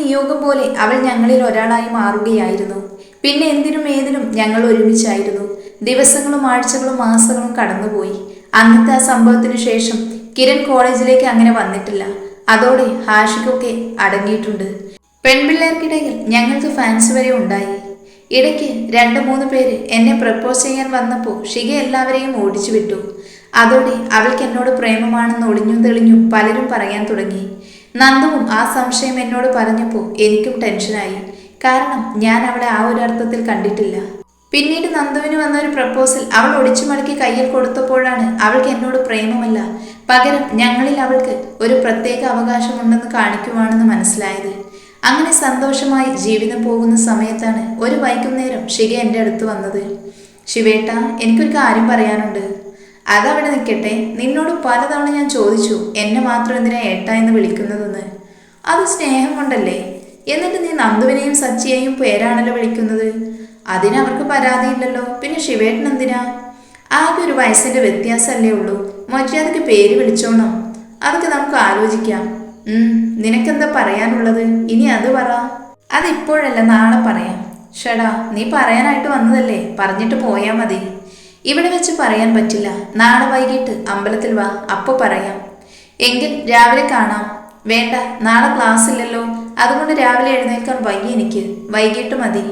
നിയോഗം പോലെ അവൾ ഞങ്ങളിൽ ഒരാളായി മാറുകയായിരുന്നു. പിന്നെ എന്തിനും ഏതിനും ഞങ്ങൾ ഒരുമിച്ചായിരുന്നു. ദിവസങ്ങളും ആഴ്ചകളും മാസങ്ങളും കടന്നുപോയി. അന്നത്തെ ആ സംഭവത്തിന് ശേഷം കിരൺ കോളേജിലേക്ക് അങ്ങനെ വന്നിട്ടില്ല. അതോടെ ഹാഷിക്കൊക്കെ അടങ്ങിയിട്ടുണ്ട്. പെൺപിള്ളേർക്കിടയിൽ ഞങ്ങൾക്ക് ഫാൻസ് വരെ ഉണ്ടായി. ഇടയ്ക്ക് രണ്ട് മൂന്ന് പേര് എന്നെ പ്രപ്പോസ് ചെയ്യാൻ വന്നപ്പോൾ ഷിക എല്ലാവരെയും ഓടിച്ചു വിട്ടു അതോടെ അവൾക്ക് എന്നോട് പ്രേമമാണെന്ന് ഒളിഞ്ഞു തെളിഞ്ഞു പലരും പറയാൻ തുടങ്ങി. നന്ദുവും ആ സംശയം എന്നോട് പറഞ്ഞപ്പോൾ എനിക്കും ടെൻഷനായി. കാരണം ഞാൻ അവളെ ആ ഒരു അർത്ഥത്തിൽ കണ്ടിട്ടില്ല. പിന്നീട് നന്ദുവിന് വന്ന ഒരു പ്രപ്പോസൽ അവൾ ഒടിച്ചു മടക്കി കയ്യിൽ കൊടുത്തപ്പോഴാണ് അവൾക്ക് എന്നോട് പ്രേമമല്ല. പകരം ഞങ്ങളിൽ അവൾക്ക് ഒരു പ്രത്യേക അവകാശമുണ്ടെന്ന് കാണിക്കുവാണെന്ന് മനസ്സിലായത്. അങ്ങനെ സന്തോഷമായി ജീവിതം പോകുന്ന സമയത്താണ് ഒരു വൈകുന്നേരം ശിവ എന്റെ അടുത്ത് വന്നത്. ശിവേട്ട എനിക്കൊരു കാര്യം പറയാനുണ്ട്. അതവിടെ നിൽക്കട്ടെ. നിന്നോട് പലതവണ ഞാൻ ചോദിച്ചു എന്നെ മാത്രം എന്തിനാ ഏട്ട എന്ന് വിളിക്കുന്നതെന്ന്? അത് സ്നേഹം കൊണ്ടല്ലേ. എന്നിട്ട് നീ നന്ദുവിനെയും സച്ചിയെയും പേരാണല്ലോ വിളിക്കുന്നത്? അതിനവർക്ക് പരാതിയില്ലല്ലോ. പിന്നെ ശിവേട്ടൻ എന്തിനാ? ആകെ ഒരു വയസ്സിന്റെ വ്യത്യാസമല്ലേ ഉള്ളൂ. മര്യാദയ്ക്ക് പേര് വിളിച്ചോണം. അതൊക്കെ നമുക്ക് ആലോചിക്കാം. നിനക്കെന്താ പറയാനുള്ളത്? ഇനി അത് പറ. അതിപ്പോഴല്ല നാളെ പറയാം. ഷടാ നീ പറയാനായിട്ട് വന്നതല്ലേ. പറഞ്ഞിട്ട് പോയാ മതി. ഇവിടെ വെച്ച് പറയാൻ പറ്റില്ല. നാളെ വൈകിട്ട് അമ്പലത്തിൽ വാ അപ്പൊ പറയാം. എങ്കിൽ രാവിലെ കാണാം. വേണ്ട നാളെ ക്ലാസ് ഇല്ലല്ലോ. അതുകൊണ്ട് രാവിലെ എഴുന്നേൽക്കാൻ വയ്യ എനിക്ക്. വൈകിട്ട് മതി.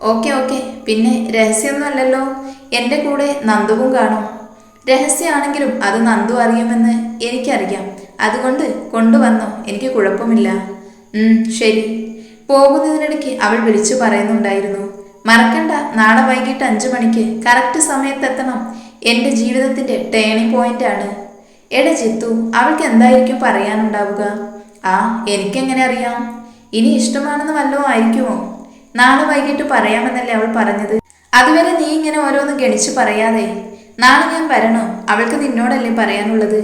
Okay okay. പിന്നെ രഹസ്യമൊന്നും അല്ലല്ലോ എന്റെ കൂടെ നന്ദുവും കാണും. രഹസ്യമാണെങ്കിലും അത് നന്ദു അറിയുമെന്ന് എനിക്കറിയാം. അതുകൊണ്ട് കൊണ്ടുവന്നോ. എനിക്ക് കുഴപ്പമില്ല. ശരി. പോകുന്നതിനിടയ്ക്ക് അവൾ വിളിച്ചു പറയുന്നുണ്ടായിരുന്നു. മറക്കണ്ട. നാളെ വൈകിട്ട് അഞ്ചു മണിക്ക് കറക്റ്റ് സമയത്തെത്തണം. എന്റെ ജീവിതത്തിന്റെ ടേണിംഗ് പോയിന്റ് ആണ്. എടെ ചിത്തു അവൾക്ക് എന്തായിരിക്കും പറയാനുണ്ടാവുക? ആ എനിക്കെങ്ങനെ അറിയാം? ഇനി ഇഷ്ടമാണെന്ന് വല്ലതും ആയിരിക്കുമോ? നാളെ വൈകിട്ട് പറയാമെന്നല്ലേ അവൾ പറഞ്ഞത്. അതുവരെ നീ ഇങ്ങനെ ഓരോന്നും ഗണിച്ച് പറയാതെ. നാളെ ഞാൻ വരണോ? അവൾക്ക് നിന്നോടല്ലേ പറയാനുള്ളത്.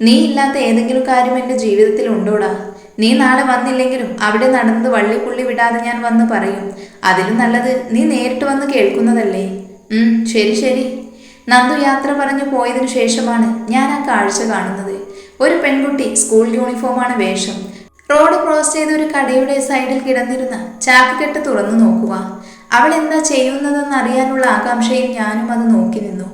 നീ ഇല്ലാത്ത ഏതെങ്കിലും കാര്യം എന്റെ ജീവിതത്തിൽ ഉണ്ടോടാ? നീ നാളെ വന്നില്ലെങ്കിലും അവിടെ നടന്നത് വള്ളിപ്പുള്ളി വിടാതെ ഞാൻ വന്ന് പറയും. അതിലും നല്ലത് നീ നേരിട്ട് വന്ന് കേൾക്കുന്നതല്ലേ. ഉം ശരി ശരി. നന്ദു യാത്ര പറഞ്ഞു പോയതിനു ശേഷമാണ് ഞാൻ ആ കാഴ്ച കാണുന്നത്. ഒരു പെൺകുട്ടി സ്കൂൾ യൂണിഫോമാണ് വേഷം. റോഡ് ക്രോസ് ചെയ്ത ഒരു കടയുടെ സൈഡിൽ കിടന്നിരുന്ന ചാക്കുകെട്ട് തുറന്നു നോക്കുക. അവൾ എന്താ ചെയ്യുന്നതെന്ന് അറിയാനുള്ള ആകാംക്ഷയിൽ ഞാനും അത് നോക്കി നിന്നു.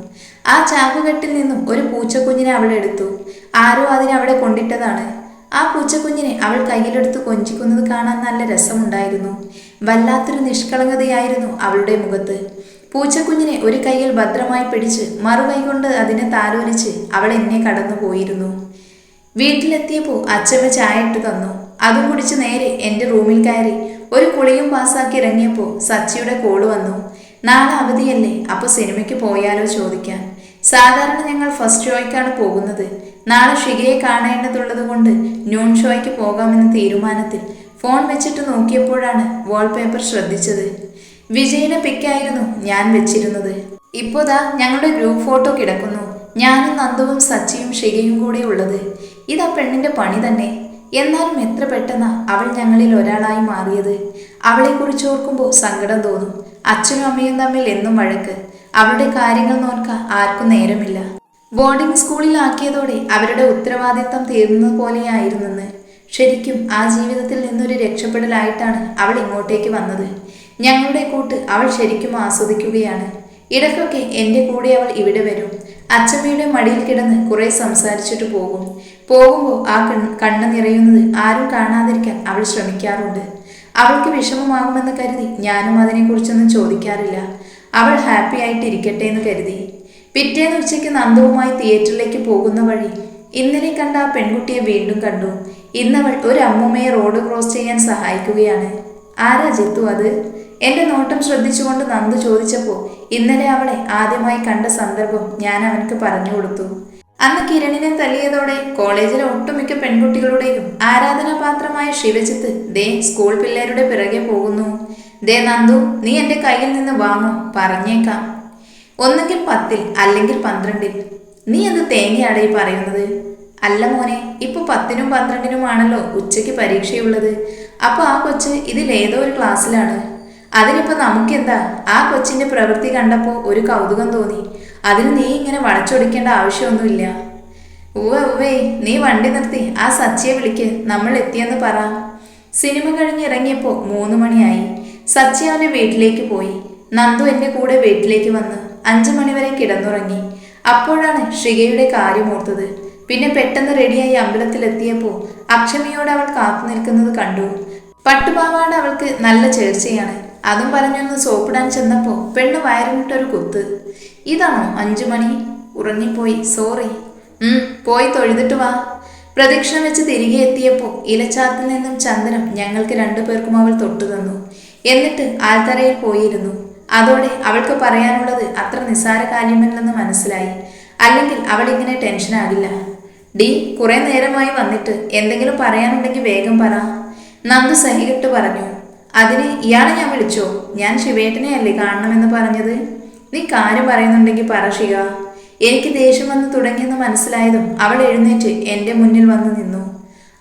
ആ ചാക്കുകെട്ടിൽ നിന്നും ഒരു പൂച്ചക്കുഞ്ഞിനെ അവൾ എടുത്തു. ആരോ അതിനെ അവിടെ കൊണ്ടിട്ടതാണ്. ആ പൂച്ചക്കുഞ്ഞിനെ അവൾ കയ്യിലെടുത്ത് കൊഞ്ചിക്കുന്നത് കാണാൻ നല്ല രസമുണ്ടായിരുന്നു. വല്ലാത്തൊരു നിഷ്കളങ്കതയായിരുന്നു അവളുടെ മുഖത്ത്. പൂച്ചക്കുഞ്ഞിനെ ഒരു കൈയിൽ ഭദ്രമായി പിടിച്ച് മറുകൈ കൊണ്ട് അതിനെ താലോലിച്ച് അവൾ എന്നെ കടന്നു പോയിരുന്നു. വീട്ടിലെത്തിയപ്പോൾ അച്ഛമ്മ ചായ ഇട്ട് തന്നു. അതും കുടിച്ച് നേരെ എന്റെ റൂമിൽ കയറി ഒരു കുളിയും പാസ്സാക്കി ഇറങ്ങിയപ്പോൾ സച്ചിയുടെ കോൾ വന്നു. നാളെ അവധിയല്ലേ അപ്പോൾ സിനിമയ്ക്ക് പോയാലോ ചോദിക്കാൻ. സാധാരണ ഞങ്ങൾ ഫസ്റ്റ് ഷോയ്ക്കാണ് പോകുന്നത്. നാളെ ഷിഗയെ കാണേണ്ടതുള്ളത് കൊണ്ട് ന്യൂൺ ഷോയ്ക്ക് പോകാമെന്ന തീരുമാനത്തിൽ ഫോൺ വെച്ചിട്ട് നോക്കിയപ്പോഴാണ് വാൾപേപ്പർ ശ്രദ്ധിച്ചത്. വിജയിനെ പിക്കായിരുന്നു ഞാൻ വെച്ചിരുന്നത്. ഇപ്പോ ദാ ഞങ്ങളുടെ ഗ്രൂപ്പ് ഫോട്ടോ കിടക്കുന്നു. ഞാനും നന്ദുവും സച്ചിയും ഷികയും കൂടെ ഉള്ളത്. ഇതാ പെണ്ണിന്റെ പണി തന്നെ. എന്നാലും എത്ര പെട്ടെന്ന് അവൾ ഞങ്ങളിൽ ഒരാളായി മാറിയത്. അവളെക്കുറിച്ച് ഓർക്കുമ്പോൾ സങ്കടം തോന്നും. അച്ഛനും അമ്മയും തമ്മിൽ എന്നും വഴക്ക്. അവളുടെ കാര്യങ്ങൾ നോക്കാൻ ആർക്കും നേരമില്ല. ബോർഡിംഗ് സ്കൂളിലാക്കിയതോടെ അവരുടെ ഉത്തരവാദിത്തം തീർന്നത് പോലെയായിരുന്നെന്ന് ശരിക്കും ആ ജീവിതത്തിൽ നിന്നൊരു രക്ഷപ്പെടലായിട്ടാണ് അവൾ ഇങ്ങോട്ടേക്ക് വന്നത്. ഞങ്ങളുടെ കൂട്ട് അവൾ ശരിക്കും ആസ്വദിക്കുകയാണ്. ഇടയ്ക്കൊക്കെ എന്റെ കൂടെ അവൾ ഇവിടെ വരും. അച്ചമ്മയുടെ മടിയിൽ കിടന്ന് കുറെ സംസാരിച്ചിട്ട് പോകും. പോകുമ്പോൾ ആ കണ്ണ് നിറയുന്നത് ആരും കാണാതിരിക്കാൻ അവൾ ശ്രമിക്കാറുണ്ട്. അവൾക്ക് വിഷമമാകുമെന്ന് കരുതി ഞാനും അതിനെക്കുറിച്ചൊന്നും ചോദിക്കാറില്ല. അവൾ ഹാപ്പി ആയിട്ട് ഇരിക്കട്ടെ എന്ന് കരുതി. പിറ്റേന്ന് ഉച്ചയ്ക്ക് നന്ദവുമായി തിയേറ്ററിലേക്ക് പോകുന്ന വഴി ഇന്നലെ കണ്ട ആ പെൺകുട്ടിയെ വീണ്ടും കണ്ടു. ഇന്നവൾ ഒരു അമ്മൂമ്മയെ റോഡ് ക്രോസ് ചെയ്യാൻ സഹായിക്കുകയാണ്. ആരാ ജിത്തു അത്? എന്റെ നോട്ടം ശ്രദ്ധിച്ചുകൊണ്ട് നന്ദു ചോദിച്ചപ്പോൾ ഇന്നലെ അവളെ ആദ്യമായി കണ്ട സന്ദർഭം ഞാൻ അവനക്ക് പറഞ്ഞു കൊടുത്തു. അന്ന് കിരണിനെ തല്ലിയതോടെ കോളേജിലെ ഒട്ടുമിക്ക പെൺകുട്ടികളുടെയും ആരാധനാപാത്രമായ ശിവജിത്ത് ദേ സ്കൂൾ പിള്ളേരുടെ പിറകെ പോകുന്നു. ദേ നന്ദു നീ എന്റെ കയ്യിൽ നിന്ന് വാങ്ങോ പറഞ്ഞേക്കാം. ഒന്നുകിൽ പത്തിൽ അല്ലെങ്കിൽ പന്ത്രണ്ടിൽ. നീ എന്ത് തേങ്ങയാടെ ഈ പറയുന്നത്? അല്ല മോനെ ഇപ്പൊ പത്തിനും പന്ത്രണ്ടിനുമാണല്ലോ ഉച്ചയ്ക്ക് പരീക്ഷയുള്ളത്. അപ്പൊ ആ കൊച്ച് ഇതിലേതോ ഒരു ക്ലാസ്സിലാണ്. അതിനിപ്പോ നമുക്കെന്താ? ആ കൊച്ചിന്റെ പ്രവൃത്തി കണ്ടപ്പോ ഒരു കൗതുകം തോന്നി. അതിന് നീ ഇങ്ങനെ വളച്ചൊടിക്കേണ്ട ആവശ്യമൊന്നുമില്ല. ഉവ്വ ഉവ്വേ നീ വണ്ടി നിർത്തി ആ സച്ചിയെ വിളിക്ക് നമ്മൾ എത്തിയെന്ന് പറ. സിനിമ കഴിഞ്ഞിറങ്ങിയപ്പോൾ മൂന്ന് മണിയായി. സച്ചി അവന്റെ വീട്ടിലേക്ക് പോയി. നന്ദു എന്റെ കൂടെ വീട്ടിലേക്ക് വന്ന് അഞ്ചു മണിവരെ കിടന്നുറങ്ങി. അപ്പോഴാണ് ഷികയുടെ കാര്യം ഓർത്തത്. പിന്നെ പെട്ടെന്ന് റെഡിയായി അമ്പലത്തിൽ അമ്പലത്തിലെത്തിയപ്പോൾ അക്ഷമിയോട് അവൾ കാത്തു നിൽക്കുന്നത് കണ്ടു. പട്ടുപാവാട് അവൾക്ക് നല്ല ചേർച്ചയാണ്. അതും പറഞ്ഞൊന്ന് സോപ്പിടാൻ ചെന്നപ്പോൾ പെണ്ണ് വയറിനിട്ടൊരു കുത്ത്. ഇതാണോ അഞ്ചു മണി? ഉറങ്ങിപ്പോയി. സോറി. ഉം പോയി തൊഴുതിട്ട് വാ. പ്രദക്ഷിണം വെച്ച് തിരികെ എത്തിയപ്പോൾ ഇലച്ചാത്തിൽ നിന്നും ചന്ദനം ഞങ്ങൾക്ക് രണ്ടുപേർക്കും അവൾ തൊട്ടു തന്നു എന്നിട്ട് ആൽത്തറയിൽ പോയിരുന്നു. അതോടെ അവൾക്ക് പറയാനുള്ളത് അത്ര നിസ്സാര കാര്യമല്ലെന്ന് മനസ്സിലായി. അല്ലെങ്കിൽ അവൾ ഇങ്ങനെ ടെൻഷനാകില്ല ഡി കുറെ നേരമായി വന്നിട്ട് എന്തെങ്കിലും പറയാനുണ്ടെങ്കിൽ വേഗം പറ. നന്ദു സഹികെട്ട് പറഞ്ഞു. അതിന് ഇയാളെ ഞാൻ വിളിച്ചോ? ഞാൻ ശിവേട്ടനെ അല്ലേ കാണണമെന്ന് പറഞ്ഞത്? നീ കാര്യം പറയുന്നുണ്ടെങ്കിൽ പറ ശിക. എനിക്ക് ദേഷ്യം വന്ന് തുടങ്ങിയെന്ന് മനസ്സിലായതും അവൾ എഴുന്നേറ്റ് എന്റെ മുന്നിൽ വന്ന് നിന്നു.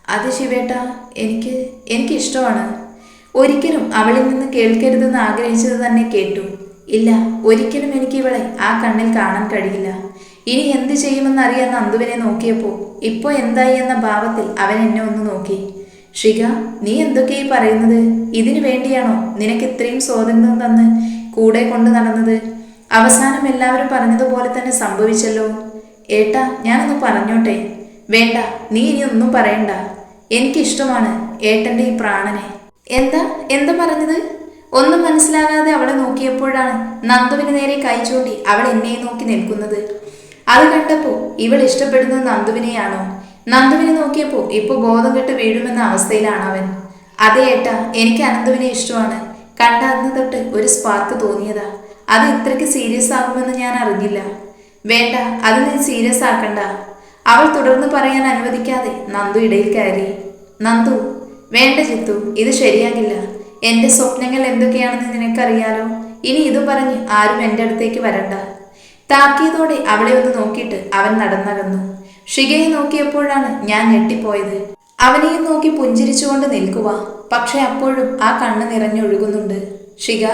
അത് ശിവേട്ട എനിക്ക് എനിക്ക് ഇഷ്ടമാണ് ഒരിക്കലും അവളിൽ നിന്ന് കേൾക്കരുതെന്ന് ആഗ്രഹിച്ചത് തന്നെ കേട്ടു. ഇല്ല ഒരിക്കലും എനിക്ക് ഇവളെ ആ കണ്ണിൽ കാണാൻ കഴിയില്ല. ഇനി എന്ത് ചെയ്യുമെന്നറിയാൻ നന്ദുവിനെ നോക്കിയപ്പോൾ ഇപ്പോൾ എന്തായി എന്ന ഭാവത്തിൽ അവൻ എന്നെ ഒന്ന് നോക്കി. ഷിക നീ എന്തൊക്കെയായി പറയുന്നത്? ഇതിനു വേണ്ടിയാണോ നിനക്ക് ഇത്രയും സ്വാതന്ത്ര്യം തന്ന് കൂടെ കൊണ്ട് നടന്നത്? അവസാനം എല്ലാവരും പറഞ്ഞതുപോലെ തന്നെ സംഭവിച്ചല്ലോ. ഏട്ടാ ഞാനൊന്ന് പറഞ്ഞോട്ടെ? വേണ്ട നീ ഇനി ഒന്നും പറയണ്ട. എനിക്കിഷ്ടമാണ് ഏട്ടന്റെ ഈ പ്രാണനെ. എന്താ എന്താ പറഞ്ഞത്? ഒന്നും മനസ്സിലാകാതെ അവളെ നോക്കിയപ്പോഴാണ് നന്ദുവിന് നേരെ കൈ ചൂണ്ടി അവൾ എന്നെ നോക്കി നിൽക്കുന്നത്. അത് കണ്ടപ്പോൾ ഇവൾ ഇഷ്ടപ്പെടുന്നത് നന്ദുവിനെയാണോ? നന്ദുവിനെ നോക്കിയപ്പോൾ ഇപ്പോൾ ബോധം കെട്ട് വീഴുമെന്ന അവസ്ഥയിലാണ് അവൻ. അതെ ഏട്ടാ എനിക്ക് അനന്തുവിനെ ഇഷ്ടമാണ്. കണ്ട അന്ന് തൊട്ട് ഒരു സ്പാർക്ക് തോന്നിയതാ. അത് ഇത്രയ്ക്ക് സീരിയസ് ആകുമെന്ന് ഞാൻ അറിഞ്ഞില്ല. വേണ്ട അത് നീ സീരിയസ് ആക്കണ്ട. അവൾ തുടർന്ന് പറയാൻ അനുവദിക്കാതെ നന്ദു ഇടയിൽ കയറി. നന്ദു വേണ്ട ചിത്തു ഇത് ശരിയാകില്ല. എന്റെ സ്വപ്നങ്ങൾ എന്തൊക്കെയാണെന്ന് നിനക്കറിയാലോ? ഇനി ഇത് പറഞ്ഞ് ആരും എന്റെ അടുത്തേക്ക് വരണ്ട. താക്കിയതോടെ അവളെ ഒന്ന് നോക്കിയിട്ട് അവൻ നടന്നകന്നു. ഷികയെ നോക്കിയപ്പോഴാണ് ഞാൻ ഞെട്ടിപ്പോയത്. അവനെയും നോക്കി പുഞ്ചിരിച്ചുകൊണ്ട് നിൽക്കുക. പക്ഷെ അപ്പോഴും ആ കണ്ണ് നിറഞ്ഞൊഴുകുന്നുണ്ട്. ഷിക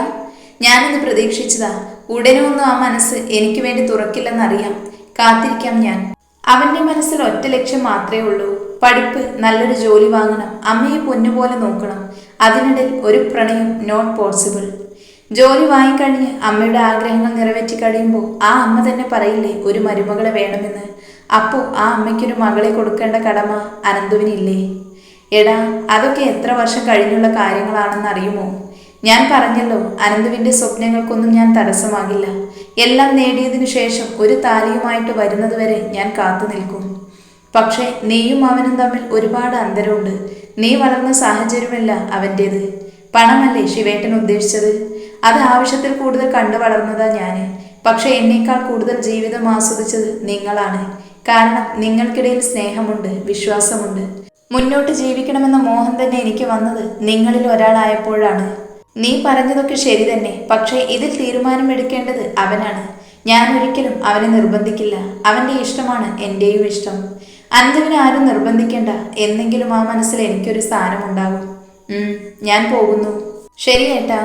ഞാനത് പ്രതീക്ഷിച്ചതാ. ഉടനെ ഒന്നും ആ മനസ്സ് എനിക്ക് വേണ്ടി തുറക്കില്ലെന്നറിയാം. കാത്തിരിക്കാം ഞാൻ. അവന്റെ മനസ്സിൽ ഒറ്റ ലക്ഷ്യം മാത്രമേ ഉള്ളൂ. പഠിപ്പ് നല്ലൊരു ജോലി വാങ്ങണം അമ്മയെ പൊന്നുപോലെ നോക്കണം. അതിനിടയിൽ ഒരു പ്രണയം നോട്ട് പോസിബിൾ ജോലി വാങ്ങിക്കഴിഞ്ഞ് അമ്മയുടെ ആഗ്രഹങ്ങൾ നിറവേറ്റി കഴിയുമ്പോൾ ആ അമ്മ തന്നെ പറയില്ലേ ഒരു മരുമകളെ വേണമെന്ന്. അപ്പോൾ ആ അമ്മയ്ക്കൊരു മകളെ കൊടുക്കേണ്ട കടമ അനന്തുവിനില്ലേ? എടാ അതൊക്കെ എത്ര വർഷം കഴിഞ്ഞുള്ള കാര്യങ്ങളാണെന്ന് അറിയുമോ? ഞാൻ പറഞ്ഞല്ലോ അനന്തുവിന്റെ സ്വപ്നങ്ങൾക്കൊന്നും ഞാൻ തടസ്സമാകില്ല. എല്ലാം നേടിയതിനു ശേഷം ഒരു താലിയുമായിട്ട് വരുന്നതുവരെ ഞാൻ കാത്തു നിൽക്കും പക്ഷേ നീയും അവനും തമ്മിൽ ഒരുപാട് അന്തരമുണ്ട്. നീ വളർന്ന സാഹചര്യമല്ല അവന്റേത് പണമല്ലേ ശിവേട്ടൻ ഉദ്ദേശിച്ചത്? അത് ആവശ്യത്തിൽ കൂടുതൽ കണ്ടു വളർന്നതാ ഞാൻ പക്ഷേ എന്നേക്കാൾ കൂടുതൽ ജീവിതം ആസ്വദിച്ചത് നിങ്ങളാണ്. കാരണം നിങ്ങൾക്കിടയിൽ സ്നേഹമുണ്ട് വിശ്വാസമുണ്ട്. മുന്നോട്ട് ജീവിക്കണമെന്ന മോഹം തന്നെ എനിക്ക് വന്നത് നിങ്ങളിൽ ഒരാളായപ്പോഴാണ്. നീ പറഞ്ഞതൊക്കെ ശരി തന്നെ പക്ഷേ ഇതിൽ തീരുമാനമെടുക്കേണ്ടത് അവനാണ്. ഞാൻ ഒരിക്കലും അവനെ നിർബന്ധിക്കില്ല. അവന്റെ ഇഷ്ടമാണ് എന്റെയും ഇഷ്ടം. അനന്തവിനെ ആരും നിർബന്ധിക്കേണ്ട. എന്നെങ്കിലും ആ മനസ്സിൽ എനിക്കൊരു സ്ഥാനമുണ്ടാകും. ഞാൻ പോകുന്നു. ശരി ഏട്ടാ.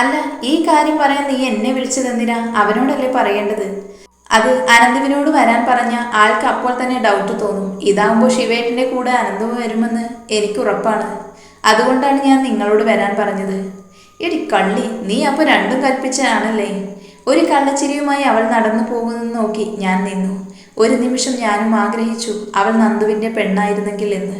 അല്ല ഈ കാര്യം പറയാൻ നീ എന്നെ വിളിച്ചതെന്തിനാ? അവനോടല്ലേ പറയേണ്ടത്? അത് അനന്തുവിനോട് വരാൻ പറഞ്ഞ ആൾക്ക് അപ്പോൾ തന്നെ ഡൗട്ട് തോന്നും. ഇതാകുമ്പോൾ ശിവേട്ടന്റെ കൂടെ അനന്തു വരുമെന്ന് എനിക്ക് ഉറപ്പാണ്. അതുകൊണ്ടാണ് ഞാൻ നിങ്ങളോട് വരാൻ പറഞ്ഞത്. എടി കള്ളി നീ അപ്പോൾ രണ്ടും കൽപ്പിച്ചാണല്ലേ ഒരു കള്ളച്ചിരിയുമായി അവൾ നടന്നു പോകുന്നത് നോക്കി ഞാൻ നിന്നു. ഒരു നിമിഷം ഞാനും ആഗ്രഹിച്ചു അവൾ നന്ദുവിന്റെ പെണ്ണായിരുന്നെങ്കിൽ എന്ന്.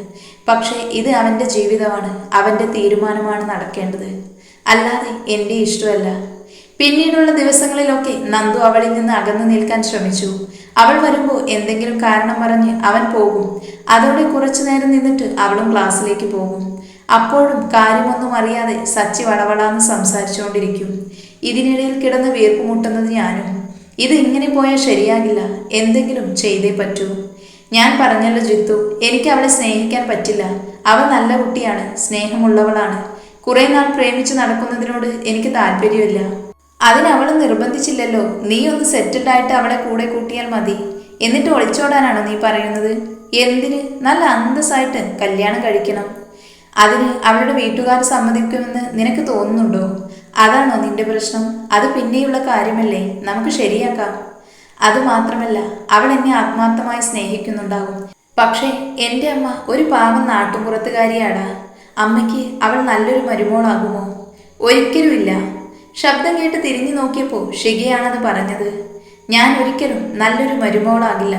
പക്ഷേ ഇത് അവന്റെ ജീവിതമാണ് അവന്റെ തീരുമാനമാണ് നടക്കേണ്ടത്. അല്ലാതെ എന്റെ ഇഷ്ടമല്ല. പിന്നീടുള്ള ദിവസങ്ങളിലൊക്കെ നന്ദു അവളിൽ നിന്ന് അകന്നു നിൽക്കാൻ ശ്രമിച്ചു. അവൾ വരുമ്പോൾ എന്തെങ്കിലും കാരണം പറഞ്ഞ് അവൻ പോകും. അതോടെ കുറച്ചു നേരം നിന്നിട്ട് അവളും ക്ലാസ്സിലേക്ക് പോകും. അപ്പോഴും കാര്യമൊന്നും അറിയാതെ സച്ചി വളവളാന്ന് സംസാരിച്ചുകൊണ്ടിരിക്കും. ഇതിനിടയിൽ കിടന്ന് വീർപ്പുമുട്ടുന്നത് ഞാനും. ഇത് ഇങ്ങനെ പോയാൽ ശരിയാകില്ല. എന്തെങ്കിലും ചെയ്തേ പറ്റൂ. ഞാൻ പറഞ്ഞല്ലോ ജിത്തു എനിക്ക് അവളെ സ്നേഹിക്കാൻ പറ്റില്ല. അവൾ നല്ല കുട്ടിയാണ് സ്നേഹമുള്ളവളാണ്. കുറെ നാൾ പ്രേമിച്ച് നടക്കുന്നതിനോട് എനിക്ക് താല്പര്യമില്ല. അതിനവൾ നിർബന്ധിച്ചില്ലല്ലോ. നീ ഒന്ന് സെറ്റിൽഡ് ആയിട്ട് അവളെ കൂടെ കൂട്ടിയാൽ മതി. എന്നിട്ട് ഒളിച്ചോടാനാണോ നീ പറയുന്നത്? എന്തിന്? നല്ല അന്തസ്സായിട്ട് കല്യാണം കഴിക്കണം. അതിന് അവളുടെ വീട്ടുകാർ സമ്മതിക്കുമെന്ന് നിനക്ക് തോന്നുന്നുണ്ടോ? അതാണോ നിന്റെ പ്രശ്നം? അത് പിന്നെയുള്ള കാര്യമല്ലേ? നമുക്ക് ശരിയാക്കാം. അത് മാത്രമല്ല അവൾ എന്നെ ആത്മാർത്ഥമായി സ്നേഹിക്കുന്നുണ്ടാകും. പക്ഷേ എന്റെ അമ്മ ഒരു പാവം നാട്ടുമ്പുറത്തുകാരിയാടാ അമ്മയ്ക്ക് അവൾ നല്ലൊരു മരുമോളാകുമോ? ഒരിക്കലുമില്ല ശബ്ദം കേട്ട് തിരിഞ്ഞു നോക്കിയപ്പോൾ ഷിഗയാണത് പറഞ്ഞത് ഞാൻ ഒരിക്കലും നല്ലൊരു മരുമോളാകില്ല.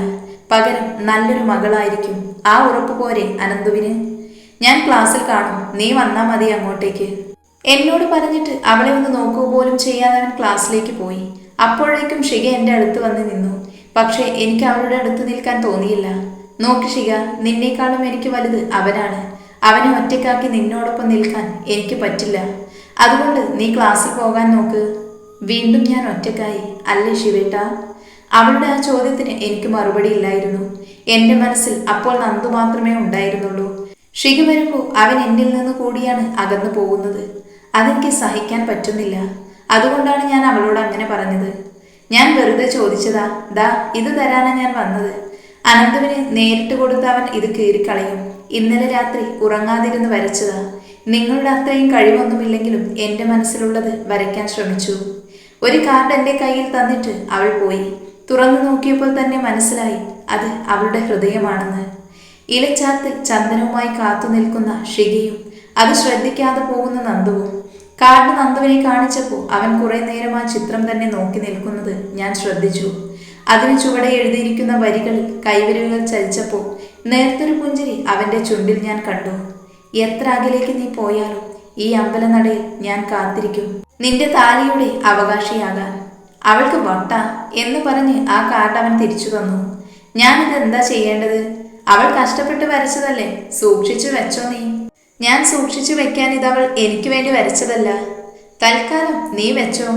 പകരം നല്ലൊരു മകളായിരിക്കും. ആ ഉറപ്പ് പോരെ അനന്തുവിന്. ഞാൻ ക്ലാസ്സിൽ കാണും. നീ വന്നാൽ മതി അങ്ങോട്ടേക്ക്. എന്നോട് പറഞ്ഞിട്ട് അവളെ ഒന്ന് നോക്കുക പോലും ചെയ്യാതെ അവൻ ക്ലാസ്സിലേക്ക് പോയി. അപ്പോഴേക്കും ഷിക എന്റെ അടുത്ത് വന്ന് നിന്നു. പക്ഷേ എനിക്ക് അവളുടെ അടുത്ത് നിൽക്കാൻ തോന്നിയില്ല. നോക്ക് ഷിക നിന്നേക്കാളും എനിക്ക് വലുത് അവനാണ്. അവനെ ഒറ്റക്കാക്കി നിന്നോടൊപ്പം നിൽക്കാൻ എനിക്ക് പറ്റില്ല. അതുകൊണ്ട് നീ ക്ലാസ്സിൽ പോകാൻ നോക്ക്. വീണ്ടും ഞാൻ ഒറ്റക്കായി അല്ലേ ശിവേട്ട? അവളുടെ ആ ചോദ്യത്തിന് എനിക്ക് മറുപടി ഇല്ലായിരുന്നു. എന്റെ മനസ്സിൽ അപ്പോൾ നന്ദു മാത്രമേ ഉണ്ടായിരുന്നുള്ളൂ. ഷിക വരുമ്പോൾ അവൻ എന്നിൽ നിന്ന് കൂടിയാണ് അകന്നു പോകുന്നത്. അതെനിക്ക് സഹിക്കാൻ പറ്റുന്നില്ല. അതുകൊണ്ടാണ് ഞാൻ അവളോട് അങ്ങനെ പറഞ്ഞത്. ഞാൻ വെറുതെ ചോദിച്ചതാ ദാ ഇത് തരാനാ ഞാൻ വന്നത്. അനന്തുവിന് നേരിട്ട് കൊടുത്ത അവൻ ഇത് കീറിക്കളയും. ഇന്നലെ രാത്രി ഉറങ്ങാതിരുന്ന് വരച്ചതാ. നിങ്ങളുടെ അത്രയും കഴിവൊന്നുമില്ലെങ്കിലും എന്റെ മനസ്സിലുള്ളത് വരയ്ക്കാൻ ശ്രമിച്ചു. ഒരു കാർഡ് എന്റെ കയ്യിൽ തന്നിട്ട് അവൾ പോയി. തുറന്നു നോക്കിയപ്പോൾ തന്നെ മനസ്സിലായി അത് അവളുടെ ഹൃദയമാണെന്ന്. ഇലച്ചാത്തിൽ ചന്ദനവുമായി കാത്തു നിൽക്കുന്ന ഷികയും അത് ശ്രദ്ധിക്കാതെ പോകുന്ന നന്ദുവും കാർഡ് നന്ദുവിനെ കാണിച്ചപ്പോൾ അവൻ കുറെ നേരം ആ ചിത്രം തന്നെ നോക്കി നിൽക്കുന്നത് ഞാൻ ശ്രദ്ധിച്ചു. അതിന് ചുവടെ എഴുതിയിരിക്കുന്ന വരികൾ കൈവരികൾ ചലിച്ചപ്പോൾ നേർത്തൊരു പുഞ്ചിരി അവന്റെ ചുണ്ടിൽ ഞാൻ കണ്ടു. എത്ര അകലേക്ക് നീ പോയാലും ഈ അമ്പലനടയിൽ ഞാൻ കാത്തിരിക്കും. നിന്റെ താലിയുടെ അവകാശിയാകാൻ. അവൾക്ക് വട്ട എന്ന് പറഞ്ഞ് ആ കാർഡ് അവൻ തിരിച്ചു തന്നു. ഞാനിത് എന്താ ചെയ്യേണ്ടത്? അവൾ കഷ്ടപ്പെട്ട് വരച്ചതല്ലേ? സൂക്ഷിച്ചു വെച്ചോ നീ. ഞാൻ സൂക്ഷിച്ചു വെക്കാൻ ഇതവൾ എനിക്ക് വേണ്ടി വരച്ചതല്ല. തൽക്കാലം നീ വെച്ചോ.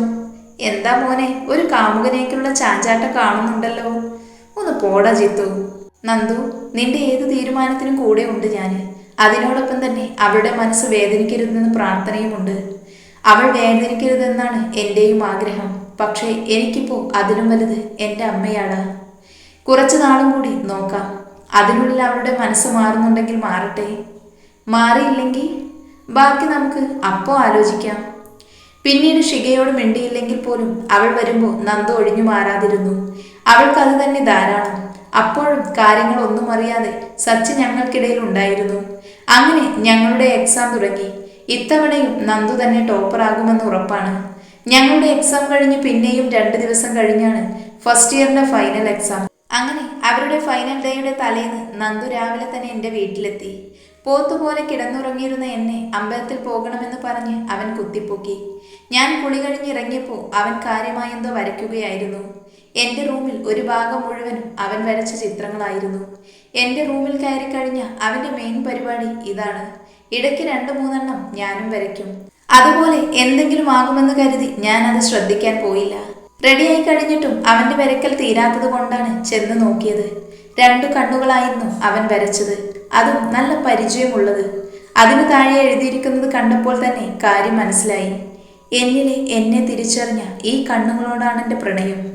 എന്താ മോനെ ഒരു കാമുകനേക്കുള്ള ചാഞ്ചാട്ടം കാണുന്നുണ്ടല്ലോ. ഒന്ന് പോടാ ജിത്തു. നന്ദു നിന്റെ ഏത് തീരുമാനത്തിനും കൂടെ ഉണ്ട് ഞാൻ അതിനോടൊപ്പം തന്നെ അവളുടെ മനസ്സ് വേദനിക്കരുതെന്ന് പ്രാർത്ഥനയുമുണ്ട്. അവൾ വേദനിക്കരുതെന്നാണ് എന്റെയും ആഗ്രഹം. പക്ഷേ എനിക്കിപ്പോൾ അതിലും വലുത് എന്റെ അമ്മയാണ് കുറച്ചു നാളും കൂടി നോക്കാം. അതിനുള്ളിൽ അവളുടെ മനസ്സ് മാറുന്നുണ്ടെങ്കിൽ മാറട്ടെ. മാറിയില്ലെങ്കിൽ? ബാക്കി നമുക്ക് അപ്പോ ആലോചിക്കാം. പിന്നീട് ഷികയോട് മിണ്ടിയില്ലെങ്കിൽ പോലും അവൾ വരുമ്പോൾ നന്ദ ഒഴിഞ്ഞു മാറാതിരുന്നു. അവൾക്ക് അത് തന്നെ ധാരാളം. അപ്പോഴും കാര്യങ്ങളൊന്നും അറിയാതെ സച്ച് ഞങ്ങൾക്കിടയിൽ ഉണ്ടായിരുന്നു. അങ്ങനെ ഞങ്ങളുടെ എക്സാം തുടങ്ങി. ഇത്തവണയും നന്ദു തന്നെ ടോപ്പറാകുമെന്ന് ഉറപ്പാണ്. ഞങ്ങളുടെ എക്സാം കഴിഞ്ഞ് പിന്നെയും രണ്ട് ദിവസം കഴിഞ്ഞാണ് ഫസ്റ്റ് ഇയറിന്റെ ഫൈനൽ എക്സാം അങ്ങനെ അവരുടെ ഫൈനൽ ഡേയുടെ തലേന്ന് നന്ദു രാവിലെ തന്നെ എന്റെ വീട്ടിലെത്തി. പോത്തുപോലെ കിടന്നുറങ്ങിയിരുന്ന എന്നെ അമ്പലത്തിൽ പോകണമെന്ന് പറഞ്ഞ് അവൻ കുത്തിപ്പൊക്കി. ഞാൻ കുളി കഴിഞ്ഞിറങ്ങിയപ്പോൾ അവൻ കാര്യമായെന്തോ വരയ്ക്കുകയായിരുന്നു. എന്റെ റൂമിൽ ഒരു ഭാഗം മുഴുവനും അവൻ വരച്ച ചിത്രങ്ങളായിരുന്നു. എന്റെ റൂമിൽ കയറി കഴിഞ്ഞ അവന്റെ മെയിൻ പരിപാടി ഇതാണ്. ഇടയ്ക്ക് രണ്ട് മൂന്നെണ്ണം ഞാനും വരയ്ക്കും. അതുപോലെ എന്തെങ്കിലും ആകുമെന്ന് കരുതി ഞാൻ അത് ശ്രദ്ധിക്കാൻ പോയില്ല. റെഡിയായി കഴിഞ്ഞിട്ടും അവന്റെ വരയ്ക്കൽ തീരാത്തത് കൊണ്ടാണ് ചെന്ന് നോക്കിയത്. രണ്ടു കണ്ണുകളായിരുന്നു അവൻ വരച്ചത്. അതും നല്ല പരിചയമുള്ളത്. അതിനു താഴെ എഴുതിയിരിക്കുന്നത് കണ്ടപ്പോൾ തന്നെ കാര്യം മനസ്സിലായി. എന്നിലെ എന്നെ തിരിച്ചറിഞ്ഞ ഈ കണ്ണുകളോടാണ് എന്റെ പ്രണയം.